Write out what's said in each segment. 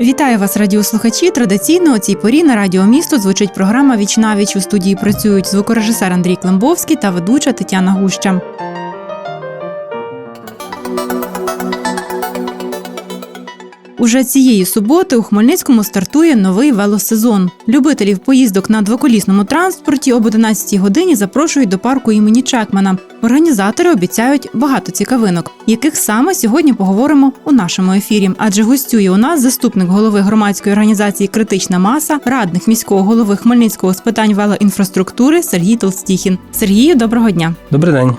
Вітаю вас, радіослухачі. Традиційно о цій порі на радіо місто звучить програма «Вічнавіч». віч. У студії працюють звукорежисер Андрій Климбовський та ведуча Тетяна Гуща. Уже цієї суботи у Хмельницькому стартує новий велосезон. Любителів поїздок на двоколісному транспорті об 11 годині запрошують до парку імені Чекмана. Організатори обіцяють багато цікавинок, яких саме сьогодні поговоримо у нашому ефірі. Адже гостює у нас заступник голови громадської організації Критична маса, радник міського голови Хмельницького з питань велоінфраструктури Сергій Толстіхін. Сергію, доброго дня. Добрий день.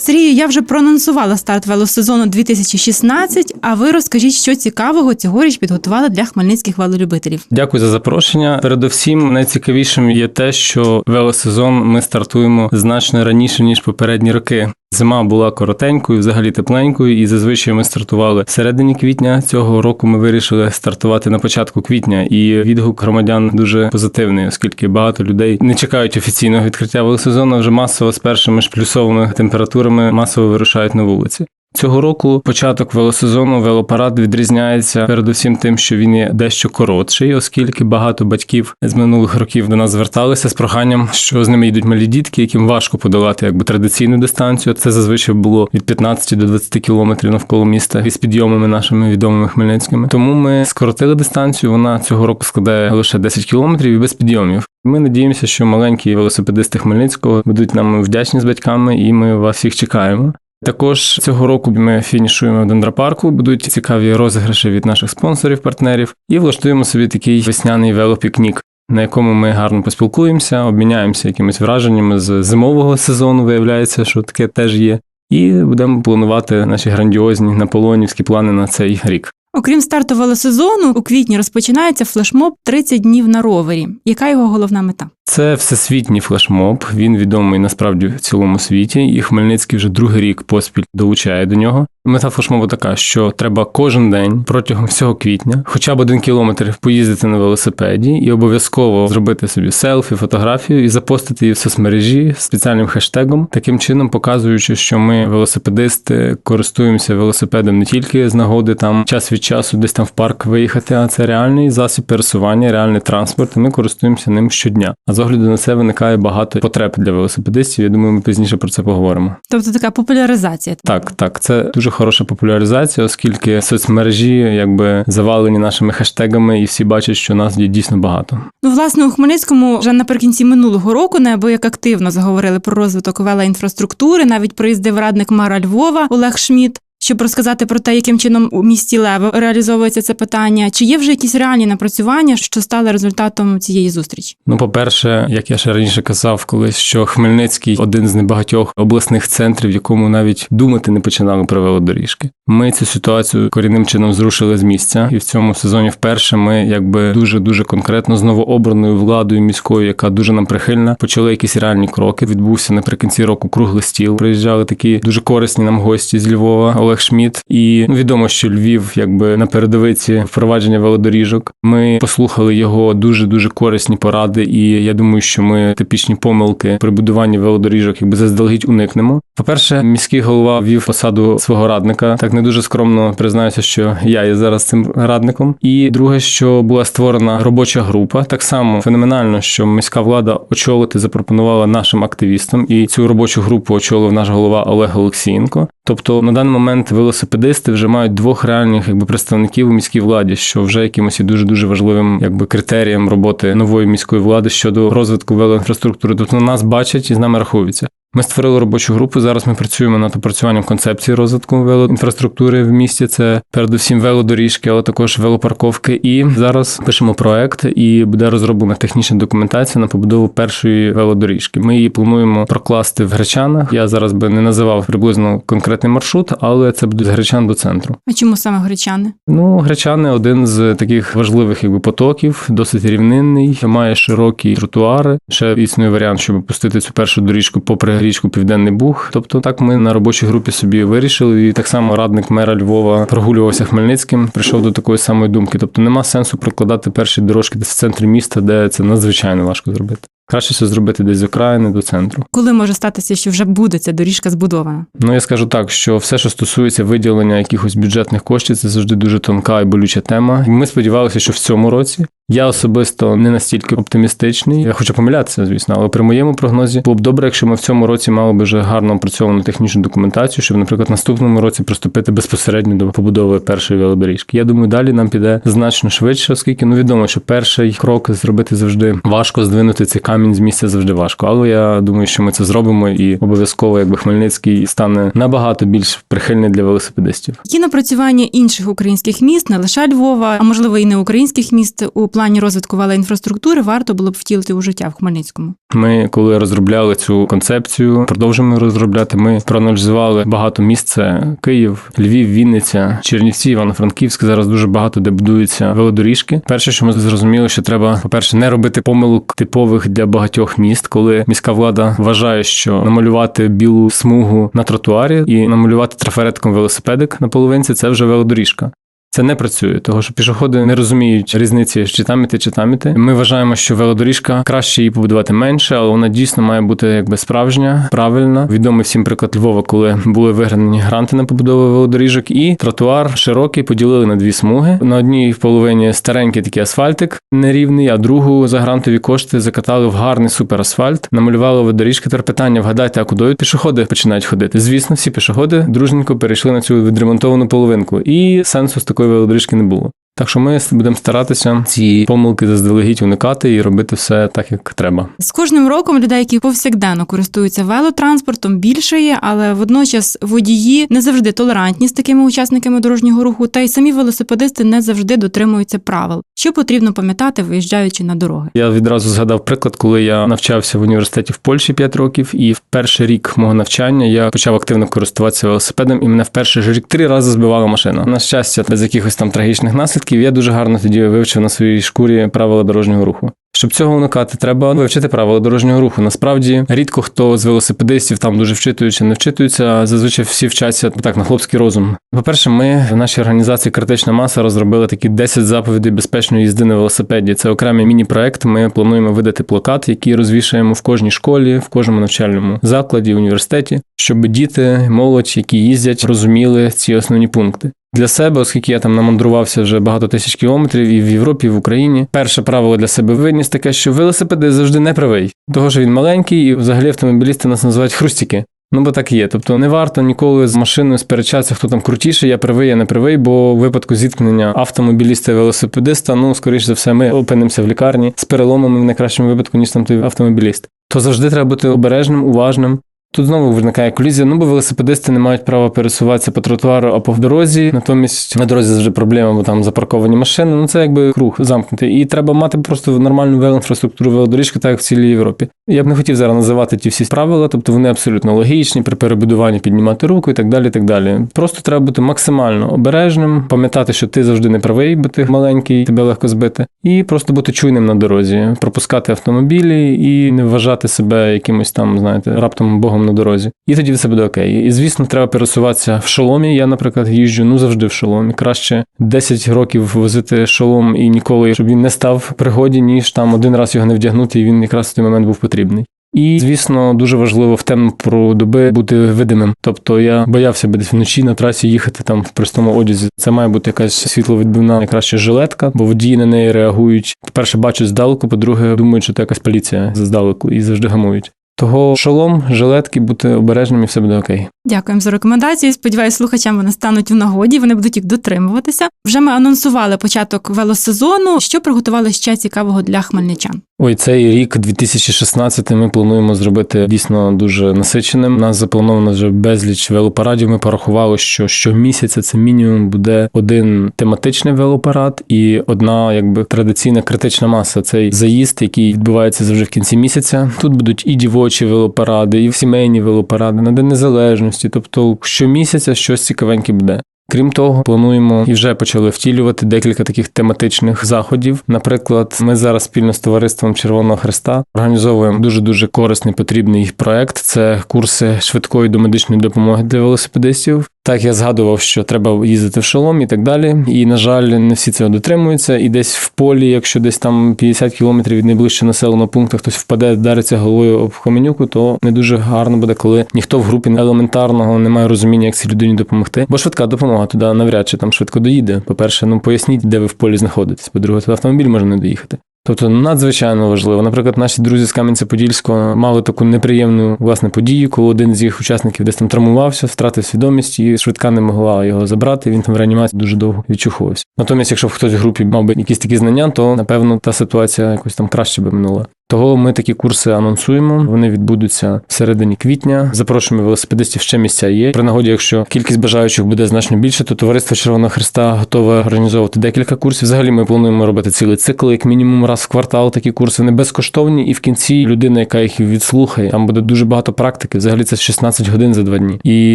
Сергію, я вже проанонсувала старт велосезону 2016, А ви розкажіть, що цікавого цьогоріч підготували для хмельницьких велолюбителів. Дякую за запрошення. Передовсім найцікавішим є те, що велосезон ми стартуємо значно раніше ніж попередні роки. Зима була коротенькою, взагалі тепленькою, і зазвичай ми стартували в середині квітня. Цього року ми вирішили стартувати на початку квітня, і відгук громадян дуже позитивний, оскільки багато людей не чекають офіційного відкриття велосезону. Вже масово з першими ж плюсовими температурами масово вирушають на вулиці. Цього року початок велосезону велопарад відрізняється передусім тим, що він є дещо коротший, оскільки багато батьків з минулих років до нас зверталися з проханням, що з ними йдуть малі дітки, яким важко подолати якби традиційну дистанцію. Це зазвичай було від 15 до 20 кілометрів навколо міста із підйомами нашими відомими хмельницькими. Тому ми скоротили дистанцію. Вона цього року складає лише 10 кілометрів і без підйомів. Ми надіємося, що маленькі велосипедисти Хмельницького будуть нам вдячні з батьками, і ми вас всіх чекаємо. Також цього року ми фінішуємо в дендропарку. Будуть цікаві розіграші від наших спонсорів, партнерів, і влаштуємо собі такий весняний велопікнік, на якому ми гарно поспілкуємося, обміняємося якимись враженнями з зимового сезону. Виявляється, що таке теж є. І будемо планувати наші грандіозні наполеонівські плани на цей рік. Окрім старту велосезону, у квітні розпочинається флешмоб «30 днів на ровері. Яка його головна мета? Це всесвітній флешмоб. Він відомий насправді в цілому світі, і Хмельницький вже другий рік поспіль долучає до нього. Мета флешмобу така, що треба кожен день протягом всього квітня, хоча б один кілометр поїздити на велосипеді і обов'язково зробити собі селфі, фотографію і запостити її в соцмережі спеціальним хештегом, таким чином показуючи, що ми велосипедисти користуємося велосипедом не тільки з нагоди там час від часу, десь там в парк виїхати, а це реальний засіб пересування, реальний транспорт. і Ми користуємося ним щодня. А з огляду на це виникає багато потреб для велосипедистів. Я думаю, ми пізніше про це поговоримо. Тобто така популяризація. Так, так, це дуже хороша популяризація, оскільки соцмережі якби завалені нашими хештегами, і всі бачать, що нас є дійсно багато. Ну, власне, у Хмельницькому вже наприкінці минулого року неабияк активно заговорили про розвиток велоінфраструктури. Навіть приїздив радник мера Львова Олег Шміт. Щоб розказати про те, яким чином у місті Лево реалізовується це питання, чи є вже якісь реальні напрацювання, що стали результатом цієї зустрічі? Ну, по-перше, як я ще раніше казав, колись що Хмельницький один з небагатьох обласних центрів, в якому навіть думати не починали про велодоріжки. Ми цю ситуацію корінним чином зрушили з місця, і в цьому сезоні вперше ми, якби дуже дуже конкретно з новообраною владою міською, яка дуже нам прихильна, почали якісь реальні кроки. Відбувся наприкінці року круглий стіл. Приїжджали такі дуже корисні нам гості з Львова. Олег Шміт, і відомо, що Львів, якби на передовиці впровадження велодоріжок. Ми послухали його дуже дуже корисні поради, і я думаю, що ми типічні помилки при будуванні велодоріжок, якби заздалегідь уникнемо. По перше, міський голова вів посаду свого радника. Так не дуже скромно признаюся, що я є зараз цим радником. І друге, що була створена робоча група, так само феноменально, що міська влада очолити запропонувала нашим активістам, і цю робочу групу очолив наш голова Олег Олексієнко. Тобто на даний момент велосипедисти вже мають двох реальних якби представників у міській владі, що вже якимось і дуже дуже важливим якби критерієм роботи нової міської влади щодо розвитку велоінфраструктури. Тобто нас бачать і з нами рахуються. Ми створили робочу групу. Зараз ми працюємо над опрацюванням концепції розвитку велоінфраструктури в місті. Це передусім велодоріжки, але також велопарковки. І зараз пишемо проект, і буде розроблена технічна документація на побудову першої велодоріжки. Ми її плануємо прокласти в Гречанах. Я зараз би не називав приблизно конкретний маршрут, але це буде з Гречан до центру. А чому саме гречани? Ну, Гречани один з таких важливих якби потоків, досить рівнинний, має широкі тротуари. Ще існує варіант, щоб пустити цю першу доріжку попри річку Південний Буг. Тобто, так ми на робочій групі собі вирішили. І так само радник мера Львова прогулювався Хмельницьким, прийшов до такої самої думки. Тобто нема сенсу прокладати перші дорожки десь в центрі міста, де це надзвичайно важко зробити. Краще це зробити десь з окраїни до центру. Коли може статися, що вже буде ця доріжка збудована? Ну я скажу так, що все, що стосується виділення якихось бюджетних коштів, це завжди дуже тонка і болюча тема. Ми сподівалися, що в цьому році я особисто не настільки оптимістичний. Я хочу помилятися, звісно, але при моєму прогнозі було б добре, якщо ми в цьому році мали б вже гарно опрацьовану технічну документацію, щоб, наприклад, наступному році приступити безпосередньо до побудови першої велодоріжки. Я думаю, далі нам піде значно швидше, оскільки ну відомо, що перший крок зробити завжди важко здвинути цей камінь з місця завжди важко. Але я думаю, що ми це зробимо, і обов'язково, якби Хмельницький стане набагато більш прихильний для велосипедистів. Які напрацювання інших українських міст, не лише Львова, а можливо і не українських міст у плані розвитку велоінфраструктури варто було б втілити у життя в Хмельницькому. Ми, коли розробляли цю концепцію, продовжуємо розробляти. Ми проаналізували багато місць: Київ, Львів, Вінниця, Чернівці, Івано-Франківськ. Зараз дуже багато де будуються велодоріжки. Перше, що ми зрозуміли, що треба, по-перше, не робити помилок типових для багатьох міст, коли міська влада вважає, що намалювати білу смугу на тротуарі і намалювати трафаретком велосипедик на половинці це вже велодоріжка. Це не працює, тому що пішоходи не розуміють різниці, чи там чи там. Ми вважаємо, що велодоріжка краще її побудувати менше, але вона дійсно має бути якби справжня, правильна. Відомий всім приклад Львова, коли були виграні гранти на побудову велодоріжок, і тротуар широкий поділили на дві смуги. На одній половині старенький такий асфальтик нерівний, а другу за грантові кошти закатали в гарний суперасфальт, намалювали велодоріжки. Тепер питання: вгадайте, а куди пішоходи починають ходити? Звісно, всі пішоходи дружненько перейшли на цю відремонтовану половинку, і сенсу з такої велодоріжки не було. Так що ми будемо старатися ці помилки заздалегідь уникати і робити все так, як треба. З кожним роком людей, які повсякденно користуються велотранспортом, більшає, але водночас водії не завжди толерантні з такими учасниками дорожнього руху, та й самі велосипедисти не завжди дотримуються правил. Що потрібно пам'ятати, виїжджаючи на дороги? Я відразу згадав приклад, коли я навчався в університеті в Польщі 5 років, і в перший рік мого навчання я почав активно користуватися велосипедом, і мене в перший же рік три рази збивала машина. На щастя, без якихось там трагічних наслідків. Я дуже гарно тоді вивчив на своїй шкурі правила дорожнього руху. Щоб цього уникати, треба вивчити правила дорожнього руху. Насправді рідко хто з велосипедистів там дуже вчитуючи, не вчитується. Зазвичай всі вчаться так на хлопський розум. По-перше, ми в нашій організації критична маса розробили такі 10 заповідей безпечної їзди на велосипеді. Це окремий міні-проект. Ми плануємо видати плакат, який розвішаємо в кожній школі, в кожному навчальному закладі, університеті, щоб діти, молодь, які їздять, розуміли ці основні пункти. Для себе, оскільки я там намандрувався вже багато тисяч кілометрів і в Європі, і в Україні. Перше правило для себе виніс таке, що велосипед завжди не правий, того що він маленький, і взагалі автомобілісти нас називають хрустіки. Ну, бо так є. Тобто не варто ніколи з машиною сперечатися, хто там крутіший, я правий, я не правий, бо в випадку зіткнення автомобіліста і велосипедиста, ну, скоріш за все, ми опинимося в лікарні з переломами в найкращому випадку, ніж там той автомобіліст. То завжди треба бути обережним, уважним. Тут знову виникає колізія, ну бо велосипедисти не мають права пересуватися по тротуару або в дорозі. Натомість на дорозі завжди проблема, бо там запарковані машини. Ну це якби круг замкнутий. І треба мати просто нормальну велоінфраструктуру велодоріжки, так як в цілій Європі. Я б не хотів зараз називати ті всі правила, тобто вони абсолютно логічні, при перебудуванні піднімати руку і так далі. і так далі. Просто треба бути максимально обережним, пам'ятати, що ти завжди не правий, бо ти маленький, тебе легко збити, і просто бути чуйним на дорозі, пропускати автомобілі і не вважати себе якимось там, знаєте, раптом богом на дорозі. І тоді все буде окей. І звісно, треба пересуватися в шоломі. Я, наприклад, їжджу ну завжди в шоломі. Краще 10 років возити шолом і ніколи, щоб він не став в пригоді, ніж там один раз його не вдягнути, і він якраз в той момент був потрібний. І, звісно, дуже важливо в темну пору доби бути видимим. Тобто я боявся би десь вночі на трасі їхати там в простому одязі. Це має бути якась світловідбивна найкраще жилетка, бо водії на неї реагують. По-перше, бачать здалеку, по-друге, думають, що це якась поліція здалеку і завжди гамують. Того шолом, жилетки, бути обережним і все буде окей. Дякуємо за рекомендації. Сподіваюсь, слухачам вони стануть в нагоді. Вони будуть їх дотримуватися. Вже ми анонсували початок велосезону. Що приготували ще цікавого для хмельничан? Ой, цей рік 2016 ми плануємо зробити дійсно дуже насиченим. У нас заплановано вже безліч велопарадів. Ми порахували, що щомісяця це мінімум буде один тематичний велопарад і одна, якби традиційна критична маса. Цей заїзд, який відбувається завжди в кінці місяця. Тут будуть і дівочі велопаради, і в сімейні велопаради на День Незалежності. Тобто щомісяця щось цікавеньке буде. Крім того, плануємо і вже почали втілювати декілька таких тематичних заходів. Наприклад, ми зараз спільно з товариством Червоного Христа організовуємо дуже дуже корисний потрібний проект. Це курси швидкої домедичної допомоги для велосипедистів. Так я згадував, що треба їздити в шолом і так далі. І на жаль, не всі цього дотримуються. І десь в полі, якщо десь там 50 кілометрів від найближчого населеного пункту хтось впаде, вдариться головою об хоменюку, то не дуже гарно буде, коли ніхто в групі елементарного не має розуміння, як цій людині допомогти. Бо швидка допомога туди навряд чи там швидко доїде. По-перше, ну поясніть, де ви в полі знаходитесь. По-друге, туди автомобіль може не доїхати. Тобто надзвичайно важливо. Наприклад, наші друзі з Кам'янця-Подільського мали таку неприємну власне подію, коли один з їх учасників десь там травмувався, втратив свідомість, і швидка не могла його забрати. Він там в реанімації дуже довго відчухувався. Натомість, якщо б хтось в групі мав би якісь такі знання, то напевно та ситуація якось там краще би минула. Того ми такі курси анонсуємо. Вони відбудуться в середині квітня. Запрошуємо велосипедистів. Ще місця є. При нагоді, якщо кількість бажаючих буде значно більше, то товариство Червоного Христа готове організовувати декілька курсів. Взагалі ми плануємо робити цілий цикл, як мінімум раз в квартал. Такі курси вони безкоштовні, і в кінці людина, яка їх відслухає, там буде дуже багато практики. Взагалі це 16 годин за два дні. І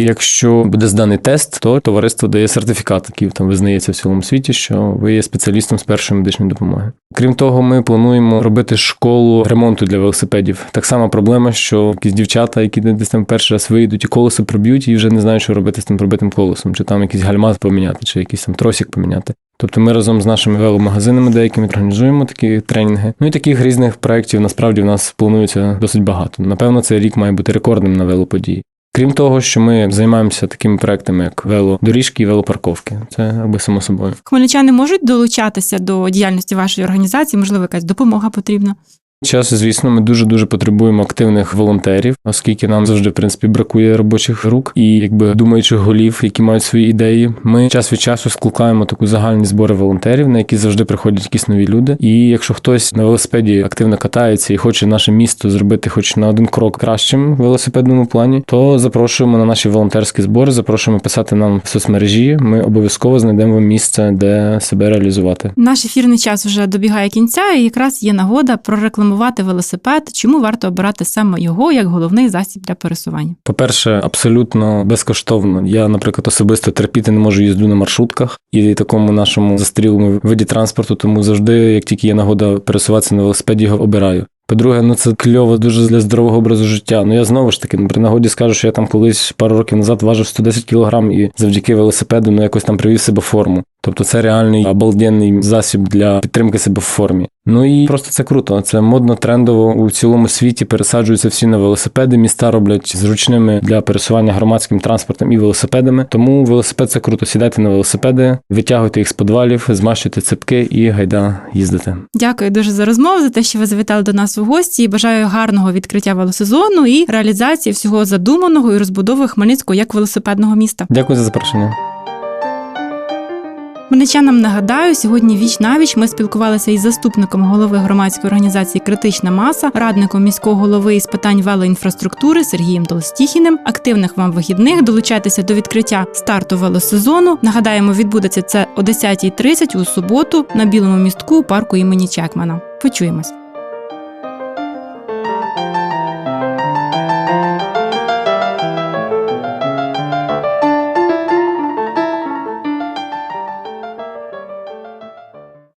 якщо буде зданий тест, то товариство дає сертифікат, який там визнається в цілому світі, що ви є спеціалістом з першої медичної допомоги. Крім того, ми плануємо робити школу ремонту для велосипедів. Так само проблема, що якісь дівчата, які десь там перший раз вийдуть і колесо проб'ють, і вже не знають, що робити з тим пробитим колесом, чи там якийсь гальмат поміняти, чи якийсь там тросик поміняти. Тобто ми разом з нашими веломагазинами деякими організуємо такі тренінги. Ну і таких різних проєктів насправді в нас планується досить багато. Напевно, цей рік має бути рекордним на велоподії. Крім того, що ми займаємося такими проектами, як велодоріжки і велопарковки. Це якби само собою. Хмельничани можуть долучатися до діяльності вашої організації, можливо, якась допомога потрібна. Час, звісно, ми дуже дуже потребуємо активних волонтерів, оскільки нам завжди в принципі бракує робочих рук і якби думаючих голів, які мають свої ідеї. Ми час від часу скликаємо таку загальні збори волонтерів, на які завжди приходять якісь нові люди. І якщо хтось на велосипеді активно катається і хоче наше місто зробити, хоч на один крок кращим в велосипедному плані, то запрошуємо на наші волонтерські збори. Запрошуємо писати нам в соцмережі. Ми обов'язково знайдемо вам місце, де себе реалізувати. Наш ефірний час вже добігає кінця, і якраз є нагода прорекламувати велосипед. Чому варто обирати саме його як головний засіб для пересування? По-перше, абсолютно безкоштовно. Я, наприклад, особисто терпіти не можу їзду на маршрутках і такому нашому застрілому виді транспорту, тому завжди, як тільки є нагода пересуватися на велосипеді, його обираю. По-друге, ну це кльово дуже для здорового образу життя. Ну я знову ж таки при нагоді скажу, що я там колись пару років назад важив 110 кілограм і завдяки велосипеду ну якось там привів себе форму. Тобто це реальний обалденний засіб для підтримки себе в формі. Ну і просто це круто. Це модно, трендово у цілому світі пересаджуються всі на велосипеди. Міста роблять зручними для пересування громадським транспортом і велосипедами. Тому велосипед це круто. Сідайте на велосипеди, витягуйте їх з подвалів, змащуйте цепки і гайда їздити. Дякую дуже за розмову, за те, що ви завітали до нас у гості. І Бажаю гарного відкриття велосезону і реалізації всього задуманого і розбудови Хмельницького як велосипедного міста. Дякую за запрошення. Хмельничанам нагадаю, сьогодні віч навіч ми спілкувалися із заступником голови громадської організації Критична маса, радником міського голови із питань велоінфраструктури Сергієм Толстіхіним. Активних вам вихідних долучайтеся до відкриття старту велосезону. Нагадаємо, відбудеться це о 10.30 у суботу на білому містку у парку імені Чекмана. Почуємось.